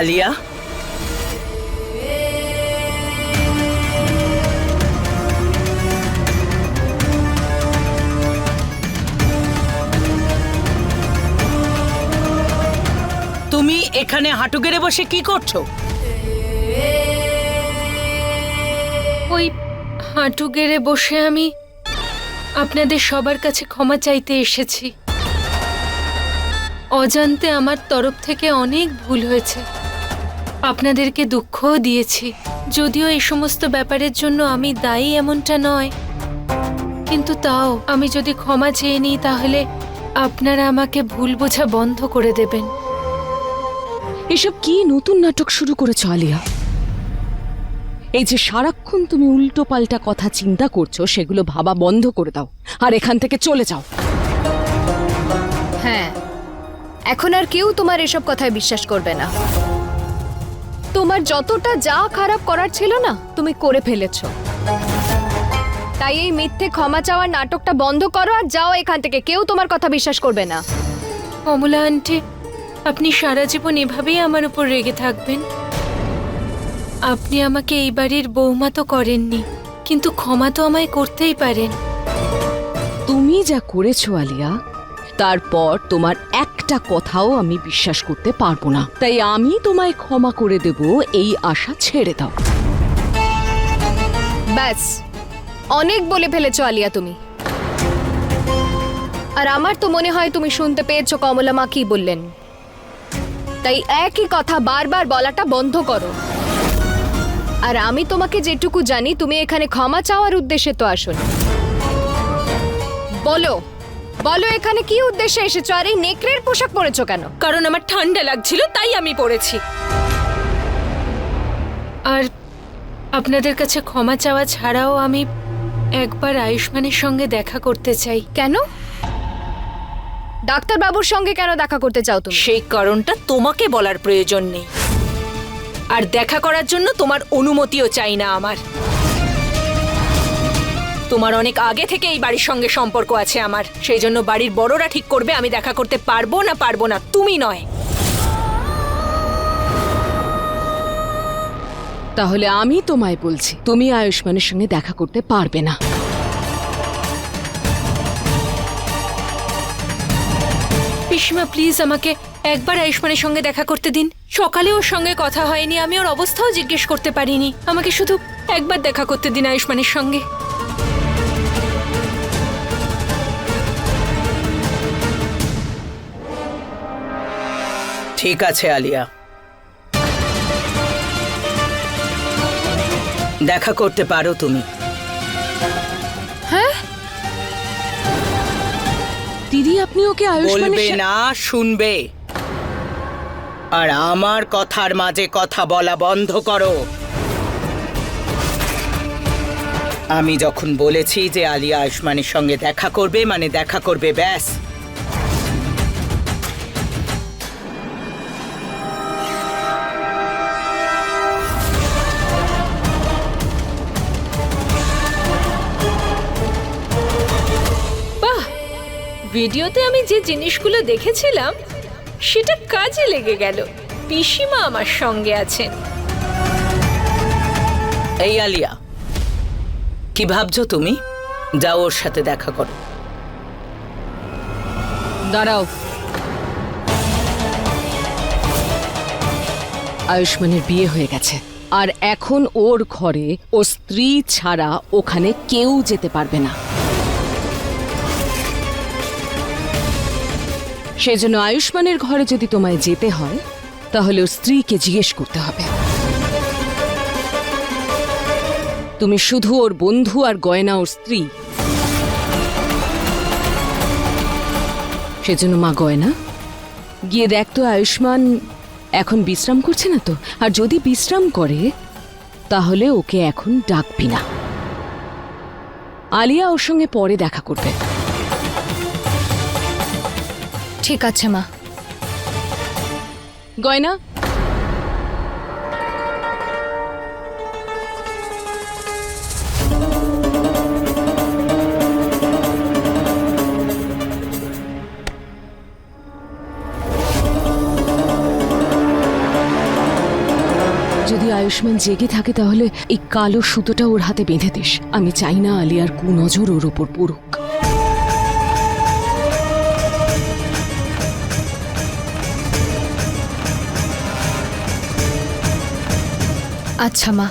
আলিয়া। তুমি এখানে হাঁটু গেড়ে বসে কি করছ? ওই হাঁটু গেড়ে বসে আমি আপনাদের সবার কাছে ক্ষমা চাইতে এসেছি। অজান্তে আমার তরফ থেকে অনেক ভুল হয়েছে। আপনাদেরকে দুঃখও দিয়েছি। যদিও এই সমস্ত ব্যাপারের জন্য আমি দায়ী এমনটা নয়। কিন্তু তাও আমি যদি ক্ষমা চেয়ে নিই তাহলে আপনারা আমাকে ভুল বোঝা বন্ধ করে দেবেন। এসব কি নতুন নাটক শুরু করেছ আলিয়া? এই যে সারাক্ষণ তুমি উল্টো পাল্টা কথা চিন্তা করছ সেগুলো ভাবা বন্ধ করে দাও। আর এখান থেকে চলে যাও। হ্যাঁ এখন আর কেউ তোমার এসব কথায় বিশ্বাস করবে না। তোমার যতটা যা খারাপ করার ছিল না তুমি করে ফেলেছ। তাই এই মিথ্যে ক্ষমা চাওয়ার নাটকটা বন্ধ করো আর যাও এখান থেকে। কেউ তোমার কথা বিশ্বাস করবে না। কমলা আন্টি আপনি সারা জীবন এভাবেই আমার উপর রেগে থাকবেন। আপনি আমাকে এই বাড়ির বৌমা তো করেননি কিন্তু ক্ষমা তো আমায় করতেই পারেন। তুমি যা করেছ আলিয়া তারপর তোমার একটা কথাও আমি বিশ্বাস করতে পারব না। তাই আমি তোমায় ক্ষমা করে দেব, এই আশা ছেড়ে দাও। ব্যাস। অনেক বলে ফেলেছো আলিয়া তুমি। আর আমার তো মনে হয় তুমি শুনতে পেয়েছ কমলা মা কি বললেন। তাই একই কথা বারবার বলাটা বন্ধ করো। আর আমি তোমাকে যেটুকু জানি, তুমি এখানে ক্ষমা চাওয়ার উদ্দেশ্যে তো আসোনি। বলো বলো এখানে কি উদ্দেশ্যে এসেছ? আর এই নেকড়ের পোশাক পরেছো কেন? কারণ আমার ঠান্ডা লাগছিল তাই আমি পরেছি। আর আপনাদের কাছে ক্ষমা চাওয়া ছাড়াও আমি একবার আয়ুষ্মানের সঙ্গে দেখা করতে চাই। কেন? ডাক্তার বাবুর সঙ্গে কেন দেখা করতে চাও তুমি? সেই কারণটা তোমাকে বলার প্রয়োজন নেই। আর দেখা করার জন্য তোমার অনুমতিও চাই না আমার। তোমার অনেক আগে থেকে এই বাড়ির সঙ্গে সম্পর্ক আছে আমার। সেই জন্য বাড়ির বড়রা ঠিক করবে আমি দেখা করতে পারব না পারব না তুমি নয়। তাহলে আমি তোমায় বলছি তুমি আয়ুষ্মানের সঙ্গে দেখা করতে পারবে না। পিসিমা প্লিজ আমাকে একবার আয়ুষ্মানের সঙ্গে দেখা করতে দিন। সকালে ওর সঙ্গে কথা হয়নি আমি ওর অবস্থাও জিজ্ঞেস করতে পারিনি। আমাকে শুধু একবার দেখা করতে দিন আয়ুষ্মানের সঙ্গে। ঠিক আছে আলিয়া। দেখা করতে পারো তুমি। দিদি আপনি ওকে বলবে না শুনবে। আর আমার কথার মাঝে কথা বলা বন্ধ করো। আমি যখন বলেছি যে আলিয়া আয়ুষ্মানের সঙ্গে দেখা করবে মানে দেখা করবে ব্যাস। ভিডিওতে আমি যে জিনিসগুলো দেখেছিলাম সেটা কাজে লেগে গেল। পিসিমা আমার সঙ্গে আছেন। এই আলিয়া কি ভাবছ তুমি? যাও ওর সাথে দেখা করো। দাঁড়াও। আয়ুষ্মানের বিয়ে হয়ে গেছে। আর এখন ওর ঘরে ও স্ত্রী ছাড়া ওখানে কেউ যেতে পারবে না। সেজন্য আয়ুষ্মানের ঘরে যদি তোমায় যেতে হয়, তাহলে ওর স্ত্রীকে জিজ্ঞেস করতে হবে। তুমি শুধু ওর বন্ধু আর গয়না ওর স্ত্রী। সেজন্য মা গয়না। গিয়ে দেখ তো আয়ুষ্মান, এখন বিশ্রাম করছে না তো? আর যদি বিশ্রাম করে, তাহলে ওকে এখন ডাকবি না। আলিয়া ওর সঙ্গে পরে দেখা করবে। ঠিক আছে, মা। গয়না? আয়ুষ্মান জেগে থাকে তাহলে এই কালো সুতোটা ওর হাতে বেঁধে দিস। আমি চাই না আলিয়ার কুনজর ওর ওপর পড়ুক। আচ্ছা মা।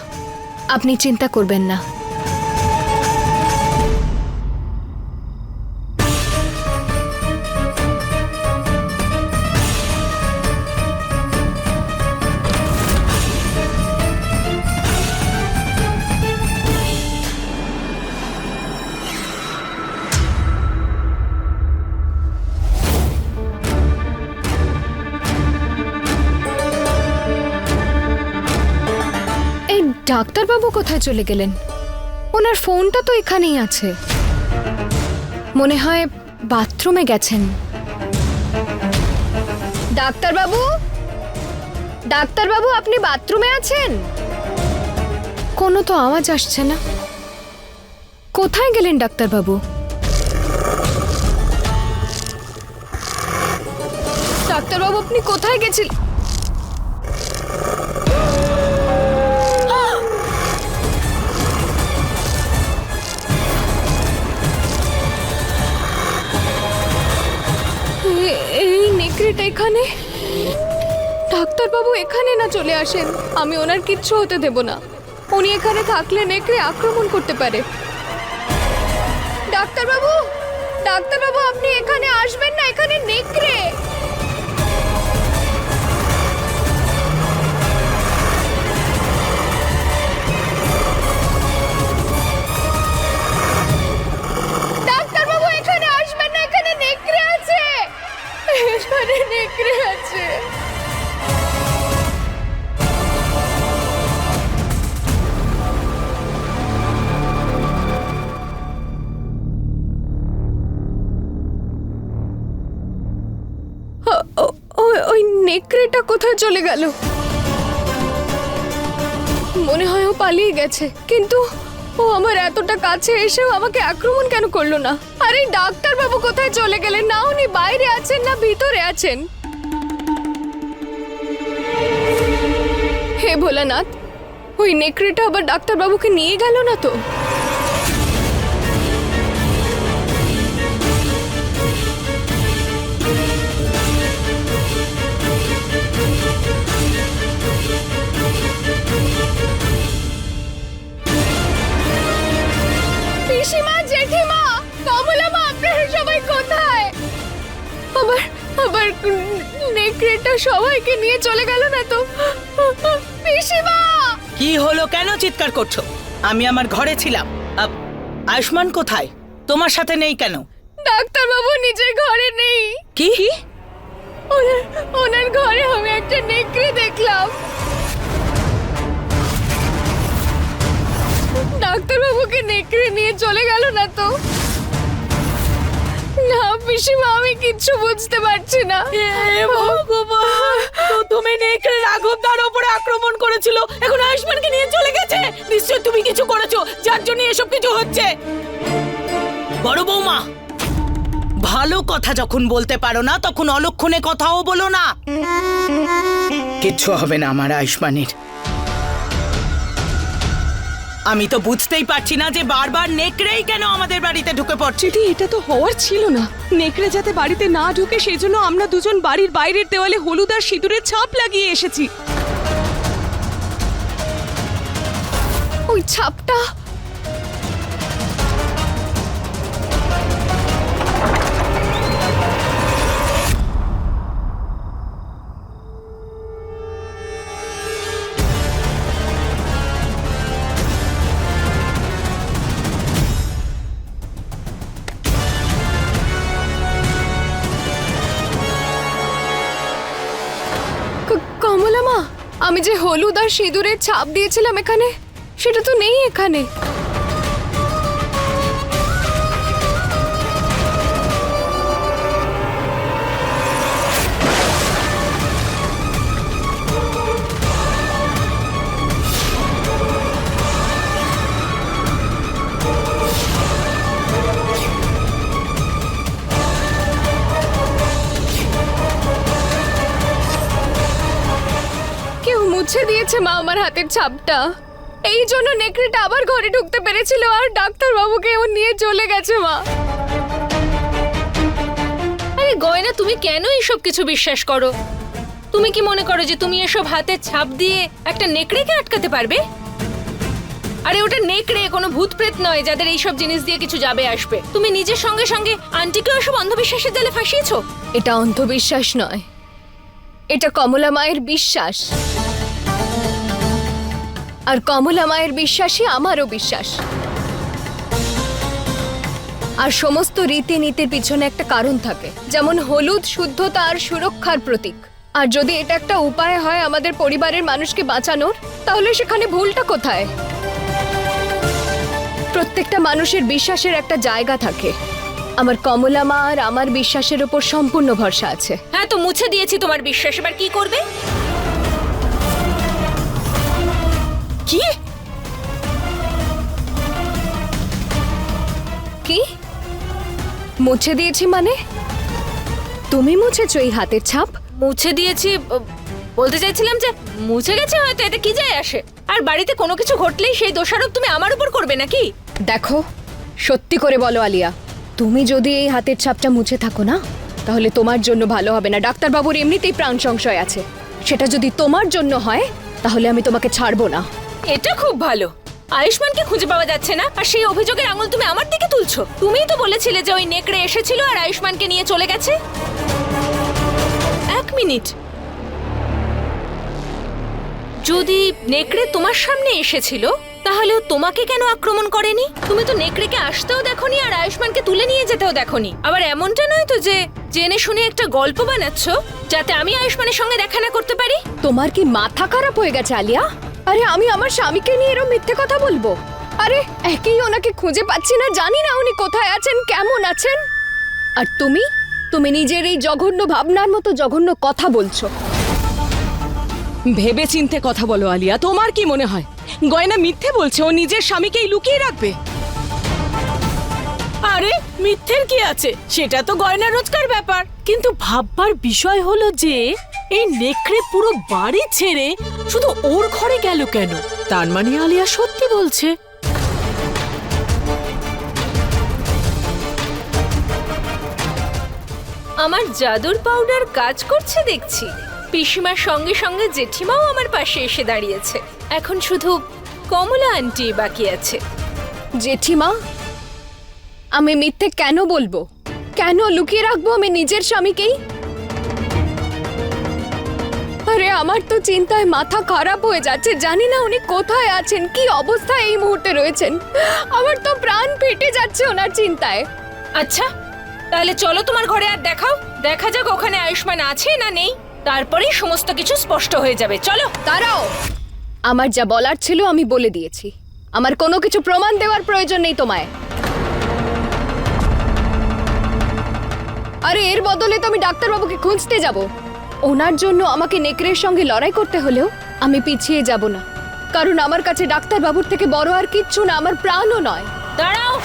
আপনি চিন্তা করবেন না। কোথায় চলে গেলেন? ওনার ফোনটা তো এখানেই আছে। মনে হয় বাথরুমে গেছেন। ডাক্তারবাবু? ডাক্তারবাবু, আপনি বাথরুমে আছেন? কোনো তো আওয়াজ আসছে না। কোথায় গেলেন ডাক্তারবাবু? ডাক্তারবাবু, আপনি কোথায় গেছিলেন? নেকড়েটা এখানে? ডাক্তারবাবু এখানে না চলে আসেন। আমি ওনার কিচ্ছু হতে দেব না। উনি এখানে থাকলে নেকড়ে আক্রমণ করতে পারে। ডাক্তারবাবু ডাক্তারবাবু, আপনি এখানে আসবেন না? এখানে নেকড়ে! এখানে নেকড়ে আছে। ওই নেকড়েটা কোথায় চলে গেল? মনে হয় ও পালিয়ে গেছে কিন্তু ও আমার এতটা কাছে এসেও আমাকে আক্রমণ কেন করল না? আরে ডাক্তার বাবু কোথায় চলে গেলেন? না উনি বাইরে আছেন, না ভিতরে আছেন। হে ভোলানাথ, ওই নেকড়েটা আবার ডাক্তারবাবুকে নিয়ে গেল না তো? পিসিমা জেঠিমা কমলা মা আপনারা সবাই কোথায়? আবার আবার নেকড়েটা সবাইকে নিয়ে চলে গেল না তো? পিসিমা! কি হলো কেন চিৎকার করছ? আমি আমার ঘরে ছিলাম। আপ, আয়ুষ্মান কোথায়? তোমার সাথে নেই কেন? ডাক্তার বাবু নিজের ঘরে নেই। কি? ওনার ওনার ঘরে আমি একটা নেকড়ে দেখলাম। ডাক্তার বাবুকে নেকড়ে নিয়ে চলে গেল না তো? না পিসিমা আমি কিচ্ছু বুঝতে পারছি না। প্রথমে নেকড়ে রাঘব তার উপরে আক্রমণ করেছিল এখন আয়ুষ্মানকে নিয়ে চলে গেছে। নিশ্চয় তুমি কিছু করেছ যার জন্য এসব কিছু হচ্ছে। বড় বৌমা ভালো কথা যখন বলতে পারো না তখন অলক্ষণে কথাও বলো না। কিচ্ছু হবে না আমার আয়ুষ্মানের। আমি তো বুঝতেই পারছি না যে বারবার নেকড়েই কেন আমাদের বাড়িতে ঢুকে পড়ছে। দিদি এটা তো হওয়ার ছিল না। নেকড়ে যাতে বাড়িতে না ঢুকে সেজন্য আমরা দুজন বাড়ির বাইরের দেওয়ালে হলুদ আর সিঁদুরের ছাপ লাগিয়ে এসেছি। ওই ছাপটা আমি যে হলুদ আর সিঁদুরের ছাপ দিয়েছিলাম এখানে সেটা তো নেই এখানে। মুছে দিয়েছে মা আমার হাতের ছাপটা। এই জন্য নেকড়েটা আবার ঘরে ঢুকতে পেরেছিল আর ডাক্তার বাবুকে ও নিয়ে চলে গেছে মা। আরে গয়না তুমি কেন এইসব কিছু বিশ্বাস করো? তুমি কি মনে করো যে তুমি এসব হাতে ছাপ দিয়ে একটা নেকড়েকে আটকাতে পারবে? আরে ওটা নেকড়ে কোনো ভূত প্রেত নয় যাদের এইসব জিনিস দিয়ে কিছু যাবে আসবে। তুমি নিজের সঙ্গে সঙ্গে আন্টিকেও এসব অন্ধবিশ্বাসের জালে ফাঁসিয়েছো? এটা অন্ধবিশ্বাস নয়। এটা কমলা মায়ের বিশ্বাস। আর কমলা মায়ের বিশ্বাসই আমারও বিশ্বাস। আর সমস্ত রীতিনীতির পিছনে একটা কারণ থাকে, যেমন হলুদ শুদ্ধতা আর সুরক্ষার প্রতীক। আর যদি এটা একটা উপায় হয় আমাদের পরিবারের মানুষকে বাঁচানোর, তাহলে সেখানে ভুলটা কোথায়? প্রত্যেকটা মানুষের বিশ্বাসের একটা জায়গা থাকে। আমার কমলা মা আর আমার বিশ্বাসের উপর সম্পূর্ণ ভরসা আছে। হ্যাঁ তো মুছে দিয়েছি তোমার বিশ্বাস। এবার কি করবে? কি? কি? মুছে দিয়েছি মানে? তুমি মুছেছ এই হাতের ছাপ? মুছে দিয়েছি বলতে চাইছিলাম যে মুছে গেছে হয়তো এতে কি যায় আসে? আর বাড়িতে কোনো কিছু ঘটলেই সেই দোষারোপ তুমি আমার উপর করবে নাকি? দেখো সত্যি করে বলো আলিয়া তুমি যদি এই হাতের ছাপটা মুছে থাকো না তাহলে তোমার জন্য ভালো হবে না। ডাক্তারবাবুর এমনিতেই প্রাণ সংশয় আছে। সেটা যদি তোমার জন্য হয় তাহলে আমি তোমাকে ছাড়বো না। এটা খুব ভালো। আয়ুষ্মানকে খুঁজে পাওয়া যাচ্ছে না, আর সেই অভিযোগের আঙুল তুমি আমার দিকে তুলছো। তুমিই তো বলেছিলে যে ওই নেকড়ে এসেছিল আর আয়ুষ্মানকে নিয়ে চলে গেছে। এক মিনিট। যদি নেকড়ে তোমার সামনে এসেছিল, তাহলে তোমাকে কেন আক্রমণ করেনি? তুমি তো নেকড়েকে আসতেও দেখোনি আর আয়ুষ্মানকে তুলে নিয়ে যেতেও দেখোনি। আবার এমনটা নয় তো যে জেনে শুনে একটা গল্প বানাচ্ছ, যাতে আমি আয়ুষ্মানের সঙ্গে দেখা না করতে পারি? তোমার কি মাথা খারাপ হয়ে গেছে, আলিয়া? আরে, আমি আমার স্বামীকে নিয়ে এরকম মিথ্যে কথা বলব? আরে, একই ওনাকে খুঁজে পাচ্ছি না, জানি না উনি কোথায় আছেন, কেমন আছেন। আর তুমি? তুমি নিজের এই জঘন্য ভাবনার মতো জঘন্য কথা বলছো। ভেবে চিনতে কথা বলো, আলিয়া, তোমার কি মনে হয়? গয়না মিথ্যে বলছে, ও নিজের স্বামীকেই লুকিয়ে রাখবে? আরে, মিথ্যের কি আছে? সেটা তো গয়না রোজকার ব্যাপার। কিন্তু ভাববার বিষয় হলো যে এই নেকড়ে পুরো বাড়ি ছেড়ে শুধু ওর ঘরে গেল কেন? তার মানে আলিয়া সত্যি বলছে। আমার জাদুর পাউডার কাজ করছে দেখছি। পিসিমার সঙ্গে সঙ্গে জেঠিমাও আমার পাশে এসে দাঁড়িয়েছে। এখন শুধু কমলা আন্টি বাকি আছে। জেঠিমা আমি মিথ্যে কেন বলব? কেন লুকিয়ে রাখব আমি নিজের স্বামীকেই? আমার তো চিন্তায় মাথা খারাপ হয়ে যাচ্ছে। জানি না উনি কোথায় আছেন কি অবস্থায় এই মুহূর্তে রয়েছেন। আমার তো প্রাণ ফেটে যাচ্ছে ওনার চিন্তায়। আচ্ছা তাহলে চলো তোমার ঘরে আর দেখাও। দেখা যাক ওখানে আয়ুষ্মান আছে না নেই। তারপরেই সমস্ত কিছু স্পষ্ট হয়ে যাবে। চলো। তারাও আমার যা বলার ছিল আমি বলে দিয়েছি। আমার কোনো কিছু প্রমাণ দেওয়ার প্রয়োজন নেই তোমায়। আরে এর বদলে তো আমি ডাক্তারবাবুকে খুঁজতে যাব। ওনার জন্য আমাকে নেকড়ের সঙ্গে লড়াই করতে হলেও আমি পিছিয়ে যাব না। কারণ আমার কাছে ডাক্তারবাবুর থেকে বড় আর কিচ্ছু না আমার প্রাণও নয়। দাঁড়াও!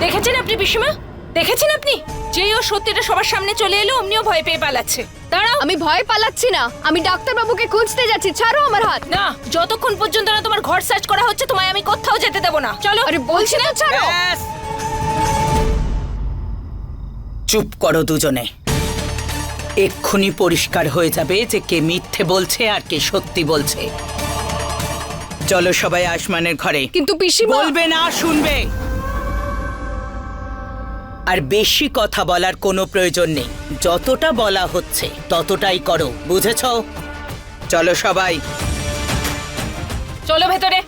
দেখেছেন আপনি পিসিমা? দেখেছেন আপনি? যেই ও সত্যিটা সবার সামনে চলে এলো অমনিও ভয় পেয়ে পালাচ্ছে। দাঁড়াও! আমি ভয় পালাচ্ছি না। আমি ডাক্তারবাবুকে খুঁজতে যাচ্ছি। ছাড়ো আমার হাত। না যতক্ষণ পর্যন্ত না তোমার ঘর সার্চ করা হচ্ছে তোমায় আমি কোথাও যেতে দেবো না। চলো! আরে বলছি না ছাড়ো। চুপ করো দুজনে। এক্ষুনি পরিষ্কার হয়ে যাবে যে কে মিথ্যে বলছে আর কে সত্যি বলছে। চলো সবাই আসমানের ঘরে। কিন্তু পিসি বলবে না শুনবে। আর বেশি কথা বলার কোনো প্রয়োজন নেই। যতটা বলা হচ্ছে ততটাই করো বুঝেছ? চলো সবাই। চলো ভেতরে।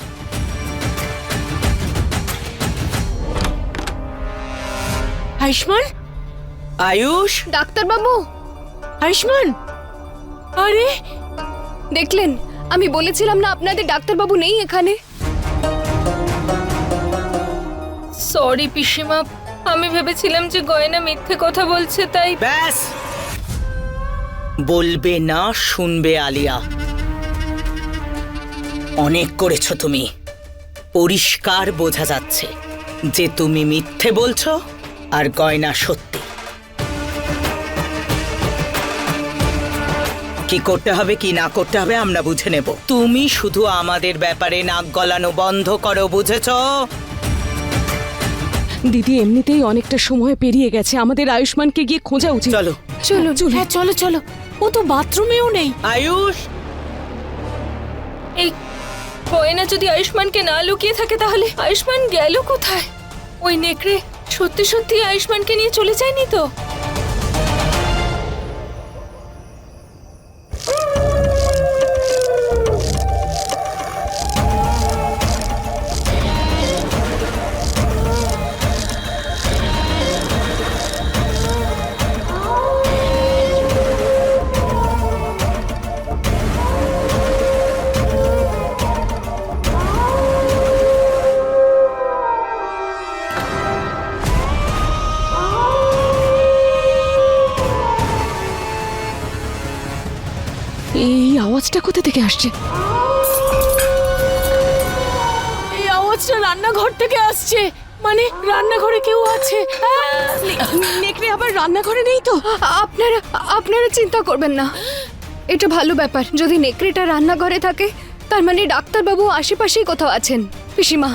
আয়ুষ্মান? আয়ুষ? ডাক্তারবাবু? আয়ুষ্মান! আরে! দেখলেন আমি বলেছিলাম না আপনাদের ডাক্তারবাবু নেই এখানে। সরি পিসিমা আমি ভেবেছিলাম যে গয়না মিথ্যে কথা বলছে তাই ব্যাস! বলবে না শুনবে আলিয়া। অনেক করেছ তুমি। পরিষ্কার বোঝা যাচ্ছে যে তুমি মিথ্যে বলছো আর গয়না সত্যি। কি করতে হবে কি না করতে হবে আমরা বুঝে নেব। তুমি শুধু আমাদের ব্যাপারে নাক গলানো বন্ধ করো বুঝেছ? দিদি এমনিতেই অনেকটা সময় পেরিয়ে গেছে। আমাদের আয়ুষ্মানকে গিয়ে খোঁজা উচিত। চলো। চলো চলো হ্যাঁ চলো চলো। ও তো বাথরুমেও নেই। আয়ুষ? এই গয়না যদি আয়ুষ্মানকে না লুকিয়ে থাকে তাহলে আয়ুষ্মান গেল কোথায়? ওই নেকড়ে সত্যি সত্যি আয়ুষ্মানকে নিয়ে চলে যায়নি তো? আসছে। এই আওয়াজটা রান্নাঘর থেকে আসছে। মানে রান্নাঘরে কেউ আছে! নেকড়ে আবার রান্নাঘরে নেই তো? আপনারা আপনারা চিন্তা করবেন না। এটা ভালো ব্যাপার। যদি নেকড়েটা রান্নাঘরে থাকে, তার মানে ডাক্তারবাবু আশেপাশেই কোথাও আছেন। পিসিমা।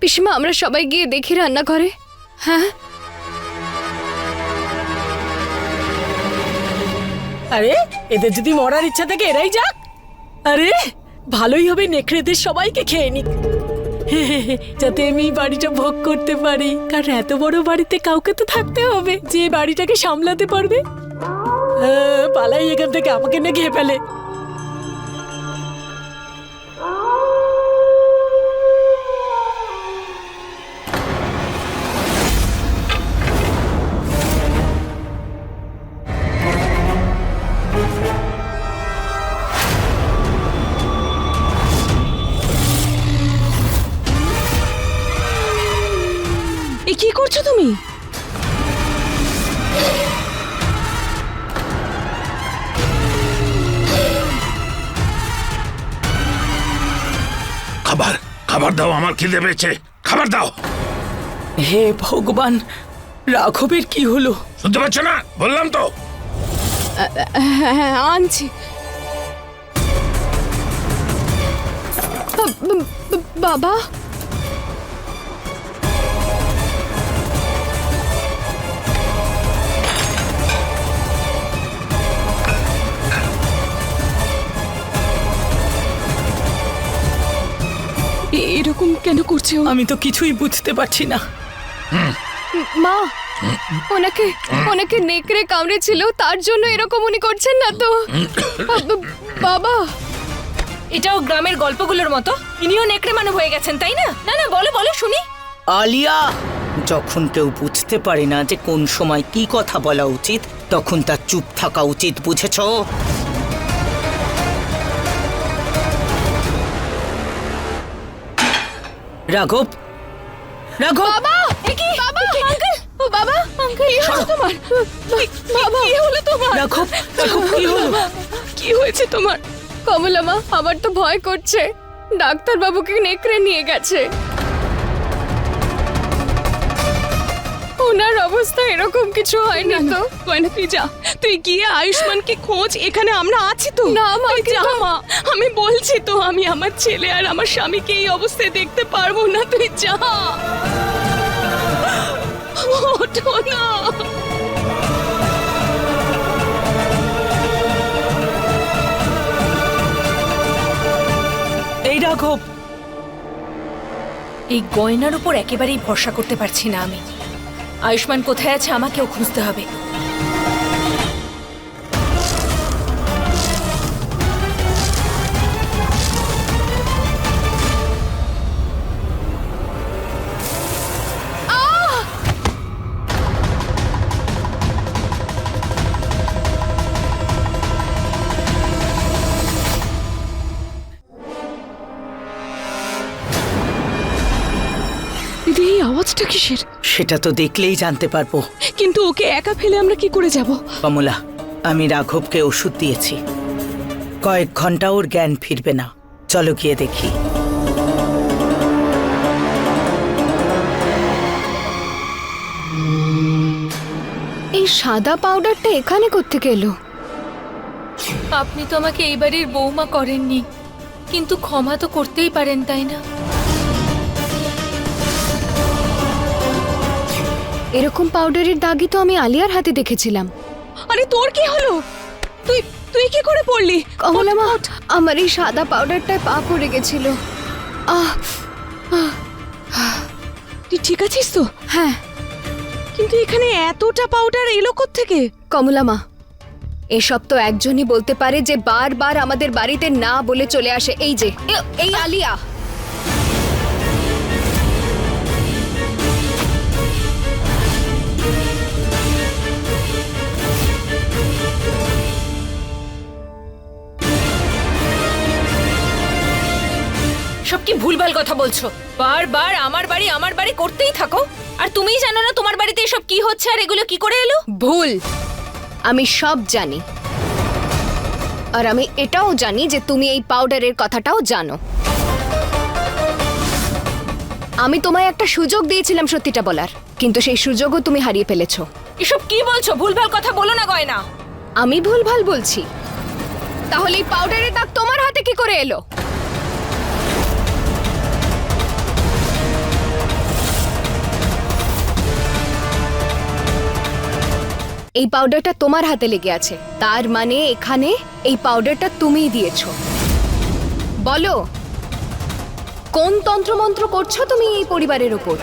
পিসিমা, আমরা সবাই গিয়ে দেখি রান্নাঘরে। হ্যাঁ? আরে, এদের যদি মরার ইচ্ছা থাকে, এরাই যাক। আরে, ভালোই হবে নেকড়েদের সবাইকে খেয়ে নিক যাতে আমি বাড়িটা ভোগ করতে পারি। কারণ এত বড় বাড়িতে কাউকে তো থাকতে হবে যে বাড়িটাকে সামলাতে পারবে। পালাই এখান থেকে, আমাকে না খেয়ে ফেলে। খাবার দাও আমার খিদে পেয়েছে। খাবার দাও। হে ভগবান রাঘবের কি হলো? শুনতে পাচ্ছ না? বললাম তো। হ্যাঁ হ্যাঁ আনছি। বাবা? এরকম কেন করছে ও? আমি তো কিছুই বুঝতে পারছি না। মা ওনাকে ওনাকে নেকড়ে কামড়েছিল তার জন্য এরকম উনি করছেন না তো? বাবা এটাও গ্রামের গল্পগুলোর মতো? ইনিও নেকড়ে মানব হয়ে গেছেন তাই না? না না বলো বলো শুনি। আলিয়া যখন কেউ বুঝতে পারে না যে কোন সময় কি কথা বলা উচিত তখন তার চুপ থাকা উচিত বুঝেছ? রাঘব! রাঘব! বাবা! কি? বাবা! আঙ্কেল! বাবা! আঙ্কেল কি হলো? তোমার? বাবা! কি হলো তোমার? রাঘব রাঘব কি হলো? কি হয়েছে তোমার? কমলা মা আমার তো ভয় করছে। ডাক্তার বাবুকে নেকড়ে নিয়ে গেছে। ওনার অবস্থা এরকম কিছু হয়নি তো। গয়না তুই যা। তুই গিয়ে আয়ুষ্মানকে খোঁজ এখানে আমরা আছি তো। না, মা, যা মা। আমি বলছি তো আমি আমার ছেলে আর আমার স্বামীকে এই অবস্থায় দেখতে পারব না। তুই যা। ওঠো না। এই রাঘব। এই গয়নার উপর একেবারেই ভরসা করতে পারছি না আমি। আয়ুষ্মান কোথায় আছে আমাকেও খুঁজতে হবে। দিদি এই আওয়াজটা কিসের? সেটা তো দেখলেই জানতে পারব। কিন্তু ওকে একা ফেলে আমরা কি করে যাব? কমলা আমি রাঘবকে ওষুধ দিয়েছি। কয়েক ঘণ্টা ওর জ্ঞান ফিরবে না। চলো গিয়ে দেখি। এই সাদা পাউডারটা এখানে কোত্থেকে এলো? আপনি তো আমাকে এই বাড়ির বৌমা করেননি। কিন্তু ক্ষমা তো করতেই পারেন তাই না? এরকম পাউডারের দাগই তো আমি আলিয়ার হাতে দেখেছিলাম। আরে তোর কি হলো? তুই তুই কি করে পড়লি? কমলা মা আমার এই সাদা পাউডারটায় পা পড়ে গেছিল। আহ তুই ঠিক আছিস তো? হ্যাঁ। কিন্তু এখানে এতটা পাউডার এলো থেকে কমলা মা এসব তো একজনই বলতে পারে যে বারবার আমাদের বাড়িতে না বলে চলে আসে। এই যে এই আলিয়া। কি ভুলভাল কথা বলছো? বারবার আমার বাড়ি আমার বাড়ি করতেই থাকো। আর তুমিই জানো না তোমার বাড়িতে এসব কি হচ্ছে আর এগুলো কি করে এলো? ভুল। আমি সব জানি। আর আমি এটাও জানি যে তুমি এই পাউডারের কথাটাও জানো। আমি তোমায় একটা সুযোগ দিয়েছিলাম সত্যিটা বলার। কিন্তু সেই সুযোগও তুমি হারিয়ে ফেলেছো। এসব কি বলছো? ভুলভাল কথা বলো না গয়না। আমি ভুলভাল বলছি। তাহলে এই পাউডারের দাগ তোমার হাতে কি করে এলো? এই পাউডারটা তোমার হাতে লেগে আছে। তার মানে এখানে এই পাউডারটা তুমিই দিয়েছ। বলো, কোন তন্ত্রমন্ত্র করছ তুমি এই পরিবারের ওপর?